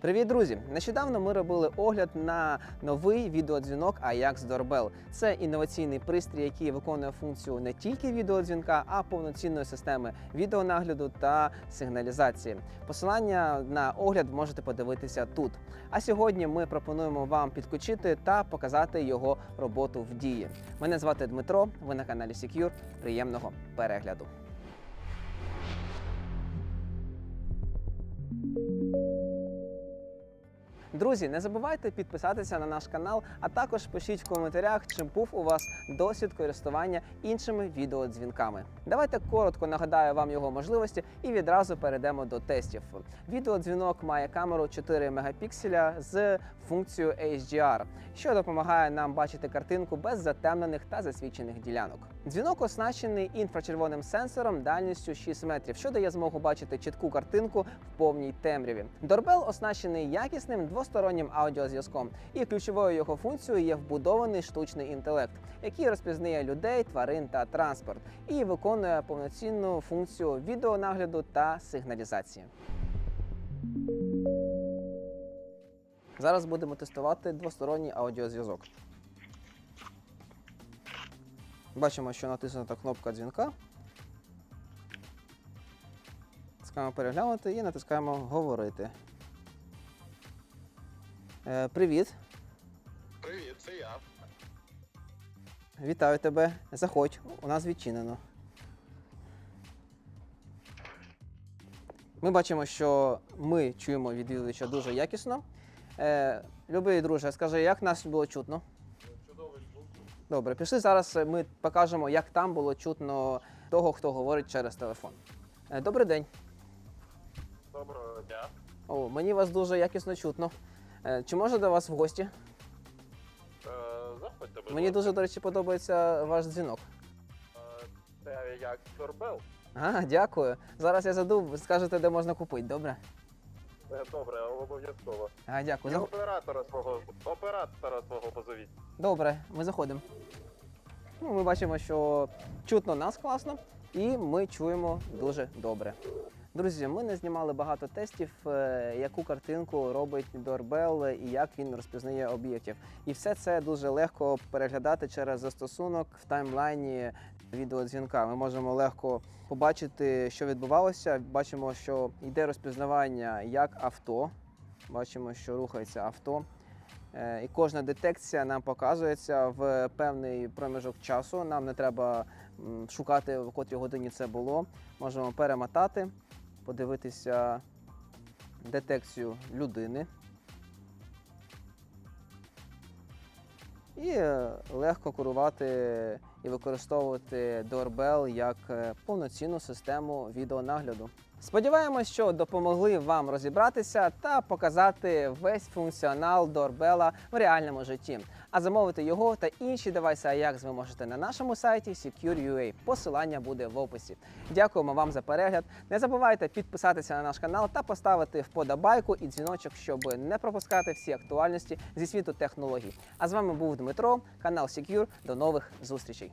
Привіт, друзі! Нещодавно ми робили огляд на новий відеодзвінок Ajax Doorbell. Це інноваційний пристрій, який виконує функцію не тільки відеодзвінка, а повноцінної системи відеонагляду та сигналізації. Посилання на огляд можете подивитися тут. А сьогодні ми пропонуємо вам підключити та показати його роботу в дії. Мене звати Дмитро. Ви на каналі Secure. Приємного перегляду. Друзі, не забувайте підписатися на наш канал, а також пишіть в коментарях, чи був у вас досвід користування іншими відеодзвінками. Давайте коротко нагадаю вам його можливості і відразу перейдемо до тестів. Відеодзвінок має камеру 4 мегапікселя з функцією HDR, що допомагає нам бачити картинку без затемнених та засвічених ділянок. Дзвінок оснащений інфрачервоним сенсором дальністю 6 метрів, що дає змогу бачити чітку картинку в повній темряві. Дорбел оснащений якісним двостороннім аудіозв'язком, і ключовою його функцією є вбудований штучний інтелект, який розпізнає людей, тварин та транспорт, і виконує повноцінну функцію відеонагляду та сигналізації. Зараз будемо тестувати двосторонній аудіозв'язок. Бачимо, що натиснута кнопка дзвінка. Натискаємо переглянути і натискаємо говорити. Е, привіт, Привіт, це я. вітаю тебе. Заходь, у нас відчинено. Ми бачимо, що ми чуємо відвідувача дуже якісно. Е, любий друже, скажи, як нас було чутно? Добре, пішли зараз. Ми покажемо, як там було чутно того, хто говорить через телефон. Е, Добрий день. Доброго дня. О, мені вас дуже якісно чутно. Е, Чи можна до вас в гості? Е, заходьте, будь Мені ласка. дуже, до речі, подобається ваш дзвінок. Е, Це як Дорбел. А, дякую. Зараз я заду, скажете, де можна купити, добре? Е, Добре, обов'язково. А, дякую. І Зах- оператора свого оператора свого позовіть. Добре, ми заходимо. Ну, ми бачимо, що чутно нас класно, і ми чуємо дуже добре. Друзі, ми не знімали багато тестів, е, яку картинку робить Doorbell і як він розпізнає об'єктів. І все це дуже легко переглядати через застосунок в таймлайні відеодзвінка. Ми можемо легко побачити, що відбувалося. Бачимо, що йде розпізнавання як авто. Бачимо, що рухається авто. Е, І кожна детекція нам показується в певний проміжок часу. Нам не треба шукати, в котрій годині це було. Можемо перемотати, подивитися детекцію людини. І е, легко керувати і використовувати Doorbell як е, повноцінну систему відеонагляду. Сподіваємось, що допомогли вам розібратися та показати весь функціонал Doorbell в реальному житті. А замовити його та інші девайси Ajax ви можете на нашому сайті Secure.ua. Посилання буде в описі. Дякуємо вам за перегляд. Не забувайте підписатися на наш канал та поставити вподобайку і дзвіночок, щоб не пропускати всі актуальності зі світу технологій. А з вами був Дмитро, канал Secure. До нових зустрічей.